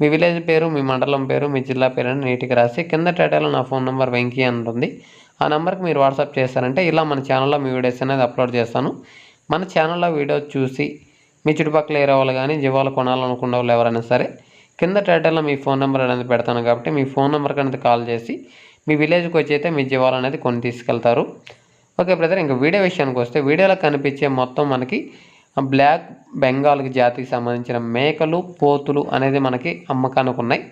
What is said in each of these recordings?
మీ village పేరు మీ మండలం పేరు మీ జిల్లా పేరు అని నీట్గా రాసి కింద టైటిల్లో నా ఫోన్ నెంబర్ వెంకీ అని ఉంటుంది. ఆ నెంబర్కి మీరు వాట్సాప్ చేస్తారంటే ఇలా మన ఛానల్లో మీ వీడియోస్ అనేది అప్లోడ్ చేస్తాను. మన ఛానల్లో వీడియో చూసి మీ చుట్టుపక్కల ఏరే వాళ్ళు కానీ జీవాలు కొనాలనుకున్న వాళ్ళు ఎవరైనా సరే కింద టైటిల్లో మీ ఫోన్ నెంబర్ అనేది పెడతాను కాబట్టి మీ ఫోన్ నెంబర్కి అనేది కాల్ చేసి మీ విలేజ్కి వచ్చి అయితే మీ జీవాలు అనేది కొని తీసుకెళ్తారు. ఓకే బ్రదర్ ఇంకా వీడియో విషయానికి వస్తే వీడియోలో కనిపించే మొత్తం మనకి బ్లాక్ బెంగాల్ జాతికి సంబంధించిన మేకలు పోతులు అనేది మనకి అమ్మకానికి ఉన్నాయి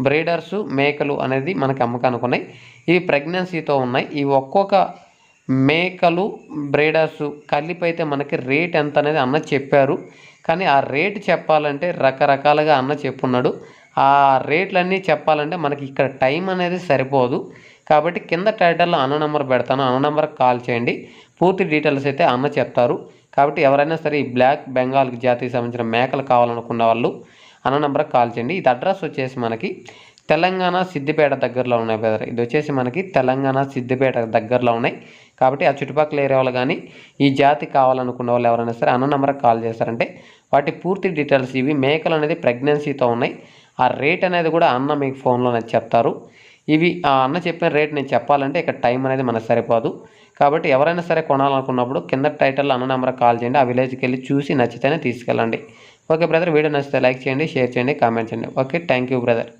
బ్రీడర్స్ మేకలు అనేది మనకి అమ్మకానికి ఉన్నాయి ఇవి ప్రెగ్నెన్సీతో ఉన్నాయి. ఈ ఒక్కొక్క మేకలు బ్రీడర్స్ కలిపైతే మనకి రేట్ ఎంత అనేది అన్న చెప్పారు. కానీ ఆ రేట్ చెప్పాలంటే రకరకాలుగా అన్న చెప్పున్నాడు. ఆ రేట్లన్నీ చెప్పాలంటే మనకి ఇక్కడ టైం అనేది సరిపోదు. కాబట్టి కింద టైటిల్లో అన్న నెంబర్ పెడతాను. అన్న నెంబర్కి కాల్ చేయండి. పూర్తి డీటెయిల్స్ అయితే అన్న చెప్తారు. కాబట్టి ఎవరైనా సరే ఈ బ్లాక్ బెంగాల్ జాతికి సంబంధించిన మేకలు కావాలనుకున్న వాళ్ళు అన్న నెంబర్కి కాల్ చేయండి. ఇది అడ్రస్ వచ్చేసి మనకి తెలంగాణ సిద్దిపేట దగ్గరలో ఉన్నాయి బ్రదర్. ఇది వచ్చేసి మనకి తెలంగాణ సిద్దిపేట దగ్గరలో ఉన్నాయి. కాబట్టి ఆ చుట్టుపక్కల ఏరియా వాళ్ళు కానీ ఈ జాతి కావాలనుకున్న వాళ్ళు ఎవరైనా సరే అన్న నెంబర్కి కాల్ చేస్తారంటే వాటి పూర్తి డీటెయిల్స్ ఇవి మేకలు అనేది ప్రెగ్నెన్సీతో ఉన్నాయి. ఆ రేట్ అనేది కూడా అన్న మీకు ఫోన్లోనే చెప్తారు. ఇవి ఆ అన్న చెప్పిన రేట్ నేను చెప్పాలంటే ఇక్కడ టైం అనేది మనకు సరిపోదు. కాబట్టి ఎవరైనా సరే కొనాలనుకున్నప్పుడు కింద టైటిల్లో అన్న నెంబర్ కాల్ చేయండి. ఆ విలేజ్కి వెళ్ళి చూసి నచ్చితేనే తీసుకెళ్ళండి. ఓకే బ్రదర్ వీడియో నచ్చితే లైక్ చేయండి షేర్ చేయండి కామెంట్ చేయండి. Okay thank you brother.